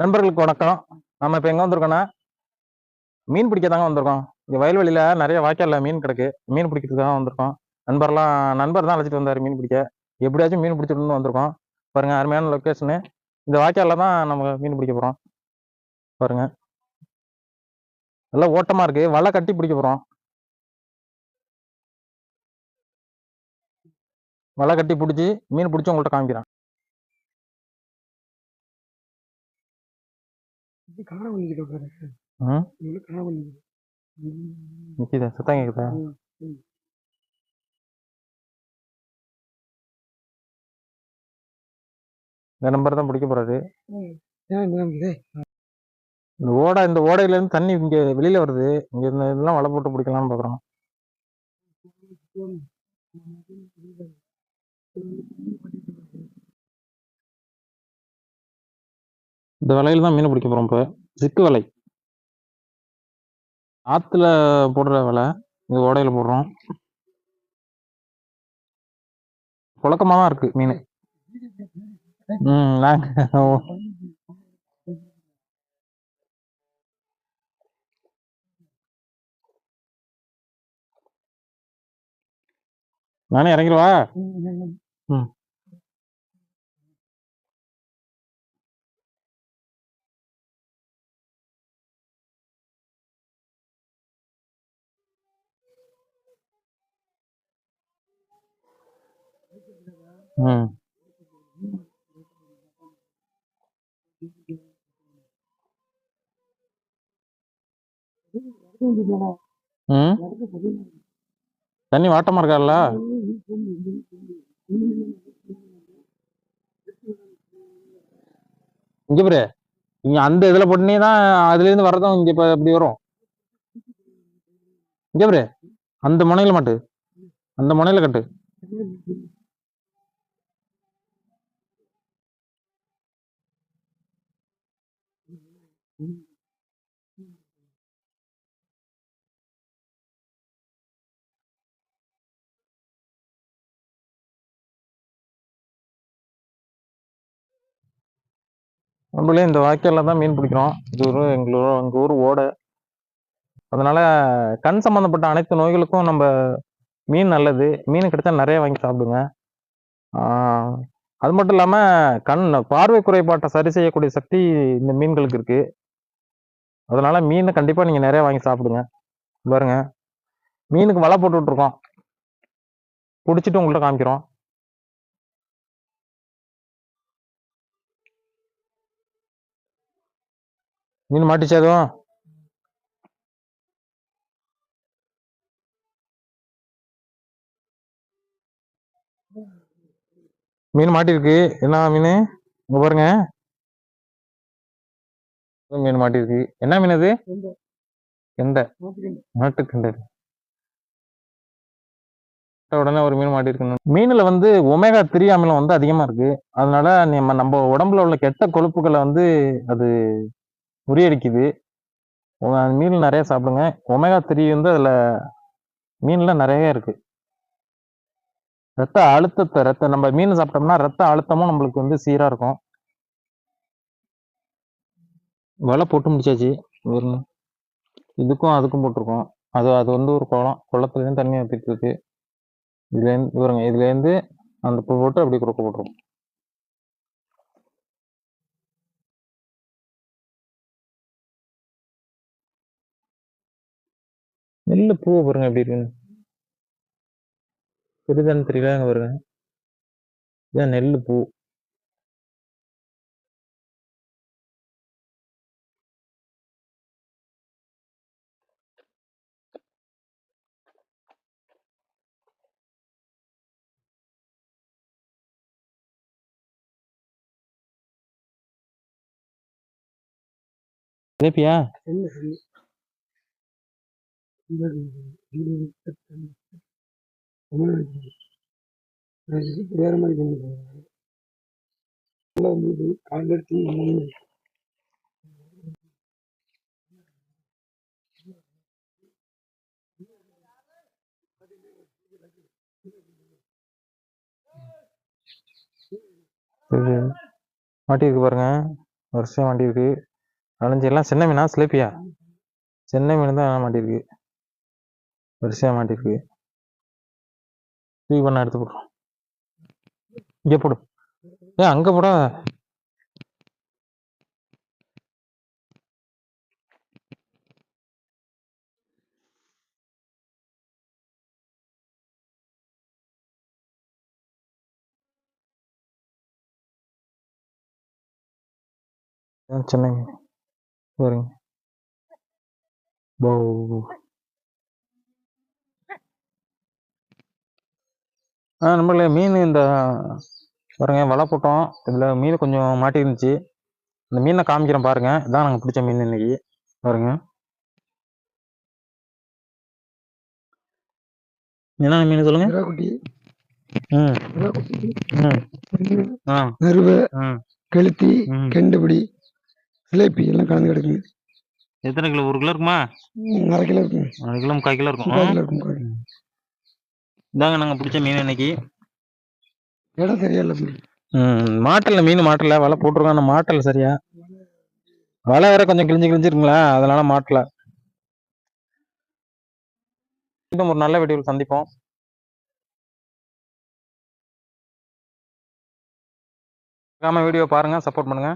நண்பர்களுக்கு வணக்கம். நம்ம இப்போ எங்கே வந்திருக்கோன்னா மீன் பிடிக்க தாங்க வந்திருக்கோம். இங்கே வயல்வெளியில் நிறைய வாய்க்காலில் மீன் கிடக்கு. மீன் பிடிக்கிறதுக்கு தான் வந்திருக்கோம். நண்பர்லாம் நண்பர் தான் அழைச்சிட்டு வந்தார் மீன் பிடிக்க. எப்படியாச்சும் மீன் பிடிச்சிட்டு வந்திருக்கோம். பாருங்க அருமையான லொக்கேஷனு இந்த வாய்க்காலில் தான் நம்ம மீன் பிடிக்க போகிறோம் பாருங்க. நல்லா ஓட்டமாக இருக்குது வலை கட்டி பிடிக்க போகிறோம் வலை கட்டி பிடிச்சி மீன் பிடிச்சி உங்கள்கிட்ட காமிக்கிறேன். இது காண பண்ணிக்கிட்டு காண சத்தம் இந்த நம்பர் தான் பிடிக்க போறாரு. இந்த ஓடை இந்த ஓடையில இருந்து தண்ணி இங்க வெளியில வருது. இங்க இந்த இதெல்லாம் வலை போட்டு பிடிக்கலாம்னு பாக்குறோம். இந்த வலையில் தான் மீன் பிடிக்க போகிறோம் இப்போ. சிக்கு வலை ஆற்றுல போடுற வலை இந்த ஓடையில போடுறோம். புழக்கமாக தான் இருக்கு மீன். ம் நாங்கள் நானே இறங்கிடுவா? ம். தண்ணி வாட்டமா இருக்கால்ல இங்க பாரு. இங்க அந்த இதுல போட்டுனே தான் அதுல இருந்து வர்றதும் இங்க இப்ப இப்படி வரும். இங்க பாரு. அந்த முனையில மாட்டு. அந்த முனையில கட்டு. நம்மளே இந்த வாய்க்காலில் தான் மீன் பிடிக்கிறோம். இது ஒரு எங்களோட எங்கள் ஊர் ஓடை. அதனால கண் சம்மந்தப்பட்ட அனைத்து நோய்களுக்கும் நம்ம மீன் நல்லது. மீன் கிடைச்சா நிறைய வாங்கி சாப்பிடுங்க. அது மட்டும் இல்லாமல் கண் பார்வை குறைபாட்டை சரி செய்யக்கூடிய சக்தி இந்த மீன்களுக்கு இருக்குது அதனால மீனை கண்டிப்பாக நீங்கள் நிறைய வாங்கி சாப்பிடுங்க. பாருங்க. மீனுக்கு வலை போட்டுட்டு பிடிச்சிட்டு உங்கள்கிட்ட காமிக்கிறோம். மீன் மாட்டிச்சா எதுவும் மீன் மாட்டிருக்கு. என்ன மீன்? பாருங்க. மீன் மாட்டிருக்கு. என்ன மீன் அது? கெண்டை. நாட்டுக்கெண்டை உடனே ஒரு மீன் மாட்டிருக்கு மீன்ல வந்து ஒமேகா த்ரீ அமிலம் வந்து அதிகமா இருக்கு. அதனால நம்ம நம்ம உடம்புல உள்ள கெட்ட கொழுப்புகளை வந்து அது முறியடிக்குது. மீன் நிறைய சாப்பிடுங்க. ஒமேகா த்ரீ வந்து அதுல மீன்ல நிறைய இருக்கு. ரத்த அழுத்தத்தை ரத்த நம்ம மீன் சாப்பிட்டோம்னா ரத்த அழுத்தமும் நம்மளுக்கு வந்து சீரா இருக்கும். வலை போட்டு முடிச்சாச்சு. ஒரு இதுக்கும் அதுக்கும் போட்டிருக்கோம். அது அது வந்து ஒரு குளம் குளத்துலேருந்து தண்ணி ஊற்றிட்டு இருக்கு. இதுலேருந்து இதுலேருந்து அந்த பூ போட்டு அப்படி குறுக்க போட்டுரும் நெல்லு பூவை பாருங்க எப்படி இருக்குன்னு. தெரியுதான்னு தெரியல அங்கே பாருங்க. இதான் நெல் பூ. தமிழ்நாடு வேற மாதிரி மூணு இது மாட்டியிருக்கு பாருங்க. வருஷம் மாட்டியிருக்கு அலைஞ்சு எல்லாம் சின்ன மீனா சிலேப்பியா? சின்ன மீன் தான் மாட்டியிருக்கு வரிசையாக மாட்டியிருக்கு தூக்கி பண்ண எடுத்து போடுறோம் இங்கே போடு. ஏ அங்கே போட. ஆ, மீன். பாருங்க. போ. ஆ நம்மள மீன் இந்த பாருங்க வலை போட்டோம் இதில் மீன் கொஞ்சம் மாட்டி இருந்துச்சு இந்த மீனை காமிக்கிறேன் பாருங்க. இதான் நாங்கள் பிடிச்ச மீன் இன்னைக்கு. பாருங்க. என்ன மீன் சொல்லுங்க? விராக்குட்டி ம். ம். ஆ. கெளுத்தி. கெண்டபிடி. சிலேப்பி எல்லாம் கலந்து கிடக்குங்க எத்தனை கிலோ? ஒரு கிலோ இருக்குமா? அரை கிலோ இருக்குங்க அரை கிலோ முக்கால் கிலோ இருக்கும். முக்கால். கிலோ இருக்கும். இதாங்க நாங்கள் பிடிச்ச மீன் இன்னைக்கு. இடம் தெரியல ம் மாட்டல மீன் மாட்டல வலை போட்டிருக்கோம் ஆனால் மாட்டல சரியா? வலை வேற கொஞ்சம் கிழிஞ்சு கிழிஞ்சிருங்களா அதனால மாட்டல. மீண்டும் ஒரு நல்ல வீடியோவில் சந்திப்போம். வீடியோ பாருங்க சப்போர்ட் பண்ணுங்க.